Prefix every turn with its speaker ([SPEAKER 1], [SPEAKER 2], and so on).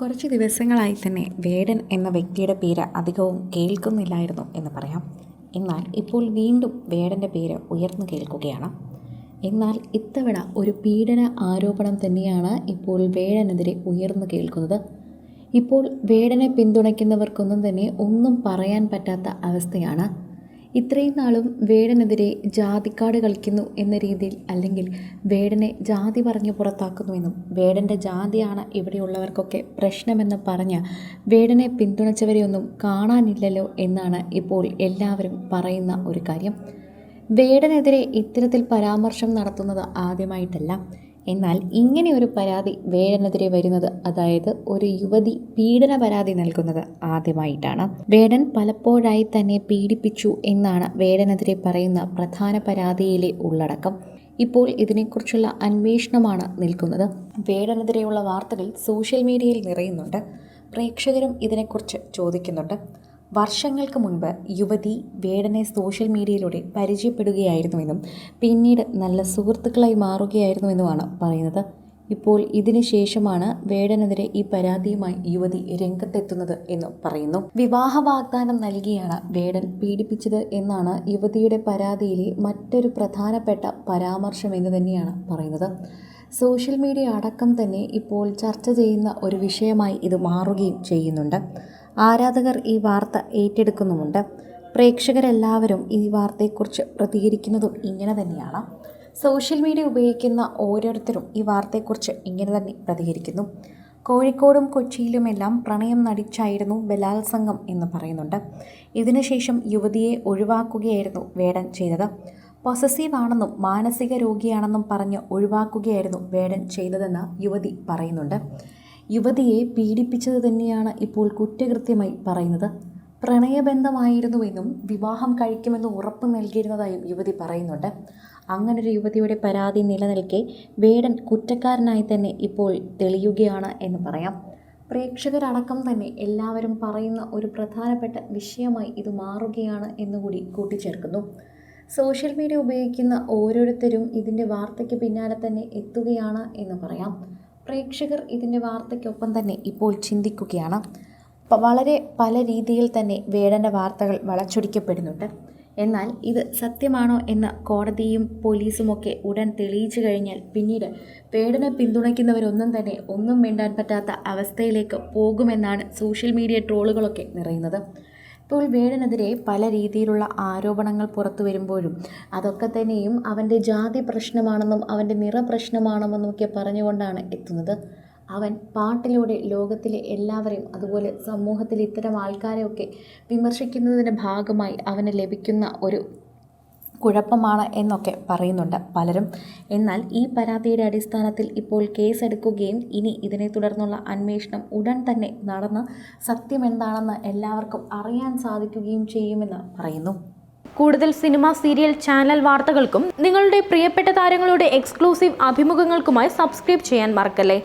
[SPEAKER 1] കുറച്ച് ദിവസങ്ങളായി തന്നെ വേടൻ എന്ന വ്യക്തിയുടെ പേര് അധികവും കേൾക്കുന്നില്ലായിരുന്നു എന്ന് പറയാം. എന്നാൽ ഇപ്പോൾ വീണ്ടും വേടന്റെ പേര് ഉയർന്നു കേൾക്കുകയാണ്. എന്നാൽ ഇത്തവണ ഒരു പീഡന ആരോപണം തന്നെയാണ് ഇപ്പോൾ വേടനെതിരെ ഉയർന്നു കേൾക്കുന്നത്. ഇപ്പോൾ വേടനെ പിന്തുണയ്ക്കുന്നവർക്കൊന്നും തന്നെ ഒന്നും പറയാൻ പറ്റാത്ത അവസ്ഥയാണ്. ഇത്രയും നാളും വേടനെതിരെ ജാതിക്കാട് കളിക്കുന്നു എന്ന രീതിയിൽ അല്ലെങ്കിൽ വേടനെ ജാതി പറഞ്ഞ് പുറത്താക്കുന്നുവെന്നും വേടന്റെ ജാതിയാണ് ഇവിടെയുള്ളവർക്കൊക്കെ പ്രശ്നമെന്ന് പറഞ്ഞ് വേടനെ പിന്തുണച്ചവരെയൊന്നും കാണാനില്ലല്ലോ എന്നാണ് ഇപ്പോൾ എല്ലാവരും പറയുന്ന ഒരു കാര്യം. വേടനെതിരെ ഇത്തരത്തിൽ പരാമർശം നടത്തുന്നത് ആദ്യമായിട്ടല്ല. എന്നാൽ ഇങ്ങനെ ഒരു പരാതി വേടനെതിരെ വരുന്നത് അതായത് ഒരു യുവതി പീഡന പരാതി നൽകുന്നത് ആദ്യമായിട്ടാണ്. വേടൻ പലപ്പോഴായി തന്നെ പീഡിപ്പിച്ചു എന്നാണ് വേടനെതിരെ പറയുന്ന പ്രധാന പരാതിയിലെ ഉള്ളടക്കം. ഇപ്പോൾ ഇതിനെക്കുറിച്ചുള്ള അന്വേഷണമാണ് നിൽക്കുന്നത്. വേടനെതിരെയുള്ള വാർത്തകൾ സോഷ്യൽ മീഡിയയിൽ നിറയുന്നുണ്ട്. പ്രേക്ഷകരും ഇതിനെക്കുറിച്ച് ചോദിക്കുന്നുണ്ട്. വർഷങ്ങൾക്ക് മുൻപ് യുവതി വേടനെ സോഷ്യൽ മീഡിയയിലൂടെ പരിചയപ്പെടുകയായിരുന്നുവെന്നും പിന്നീട് നല്ല സുഹൃത്തുക്കളായി മാറുകയായിരുന്നുവെന്നുമാണ് പറയുന്നത്. ഇപ്പോൾ ഇതിനു ശേഷമാണ് വേടനെതിരെ ഈ പരാതിയുമായി യുവതി രംഗത്തെത്തുന്നത് എന്ന് പറയുന്നു. വിവാഹ വാഗ്ദാനം നൽകിയാണ് വേടൻ പീഡിപ്പിച്ചത് എന്നാണ് യുവതിയുടെ പരാതിയിലെ മറ്റൊരു പ്രധാനപ്പെട്ട പരാമർശം എന്ന് തന്നെയാണ് പറയുന്നത്. സോഷ്യൽ മീഡിയ അടക്കം തന്നെ ഇപ്പോൾ ചർച്ച ചെയ്യുന്ന ഒരു വിഷയമായി ഇത് മാറുകയും ചെയ്യുന്നുണ്ട്. ആരാധകർ ഈ വാർത്ത ഏറ്റെടുക്കുന്നുമുണ്ട്. പ്രേക്ഷകരെല്ലാവരും ഈ വാർത്തയെക്കുറിച്ച് പ്രതികരിക്കുന്നതും ഇങ്ങനെ തന്നെയാണ്. സോഷ്യൽ മീഡിയ ഉപയോഗിക്കുന്ന ഓരോരുത്തരും ഈ വാർത്തയെക്കുറിച്ച് ഇങ്ങനെ തന്നെ പ്രതികരിക്കുന്നു. കോഴിക്കോടും കൊച്ചിയിലുമെല്ലാം പ്രണയം നടിച്ചായിരുന്നു ബലാത്സംഗം എന്ന് പറയുന്നുണ്ട്. ഇതിനുശേഷം യുവതിയെ ഒഴിവാക്കുകയായിരുന്നു വേടൻ ചെയ്തത്. പൊസസീവ് ആണെന്നും മാനസിക രോഗിയാണെന്നും പറഞ്ഞ് ഒഴിവാക്കുകയായിരുന്നു വേടൻ ചെയ്തതെന്ന് യുവതി പറയുന്നുണ്ട്. യുവതിയെ പീഡിപ്പിച്ചത് തന്നെയാണ് ഇപ്പോൾ കുറ്റകൃത്യമായി പറയുന്നത്. പ്രണയബന്ധമായിരുന്നുവെന്നും വിവാഹം കഴിക്കുമെന്ന് ഉറപ്പ് നൽകിയിരുന്നതായും യുവതി പറയുന്നുണ്ട്. അങ്ങനൊരു യുവതിയുടെ പരാതി നിലനിൽക്കെ വേടൻ കുറ്റക്കാരനായി തന്നെ ഇപ്പോൾ തെളിയുകയാണ് എന്ന് പറയാം. പ്രേക്ഷകരടക്കം തന്നെ എല്ലാവരും പറയുന്ന ഒരു പ്രധാനപ്പെട്ട വിഷയമായി ഇത് മാറുകയാണ് എന്നുകൂടി കൂട്ടിച്ചേർക്കുന്നു. സോഷ്യൽ മീഡിയ ഉപയോഗിക്കുന്ന ഓരോരുത്തരും ഇതിന്റെ വാർത്തയ്ക്ക് പിന്നാലെ തന്നെ എത്തുകയാണ് എന്ന് പറയാം. പ്രേക്ഷകർ ഇതിന്റെ വാർത്തയ്ക്കൊപ്പം തന്നെ ഇപ്പോൾ ചിന്തിക്കുകയാണ്. വളരെ പല രീതിയിൽ തന്നെ വേടന്റെ വാർത്തകൾ വളച്ചൊടിക്കപ്പെടുന്നുണ്ട്. എന്നാൽ ഇത് സത്യമാണോ എന്ന് കോടതിയും പോലീസുമൊക്കെ ഉടൻ തെളിയിച്ചു കഴിഞ്ഞാൽ പിന്നീട് വേടനെ പിന്തുണയ്ക്കുന്നവരൊന്നും തന്നെ ഒന്നും മിണ്ടാൻ പറ്റാത്ത അവസ്ഥയിലേക്ക് പോകുമെന്നാണ് സോഷ്യൽ മീഡിയ ട്രോളുകളൊക്കെ നിറയുന്നത്. ഇപ്പോൾ വേടനെതിരെ പല രീതിയിലുള്ള ആരോപണങ്ങൾ പുറത്തു വരുമ്പോഴും അതൊക്കെ തന്നെയും അവന്റെ ജാതി പ്രശ്നമാണെന്നും അവന്റെ നിറ പ്രശ്നമാണെന്നും ഒക്കെ പറഞ്ഞുകൊണ്ടാണ് എത്തുന്നത്. അവൻ പാട്ടിലൂടെ ലോകത്തിലെ എല്ലാവരെയും അതുപോലെ സമൂഹത്തിലെ ഇത്തരം ആൾക്കാരെയൊക്കെ വിമർശിക്കുന്നതിന്റെ ഭാഗമായി അവന് ലഭിക്കുന്ന ഒരു കുഴപ്പമാണ് എന്നൊക്കെ പറയുന്നുണ്ട് പലരും. എന്നാൽ ഈ പരാതിയുടെ അടിസ്ഥാനത്തിൽ ഇപ്പോൾ കേസെടുക്കുകയും ഇനി ഇതിനെ തുടർന്നുള്ള അന്വേഷണം ഉടൻ തന്നെ നടന്ന് സത്യമെന്താണെന്ന് എല്ലാവർക്കും അറിയാൻ സാധിക്കുകയും ചെയ്യുമെന്ന് പറയുന്നു.
[SPEAKER 2] കൂടുതൽ സിനിമ സീരിയൽ ചാനൽ വാർത്തകൾക്കും നിങ്ങളുടെ പ്രിയപ്പെട്ട താരങ്ങളുടെ എക്സ്ക്ലൂസീവ് അഭിമുഖങ്ങൾക്കുമായി സബ്സ്ക്രൈബ് ചെയ്യാൻ മറക്കല്ലേ?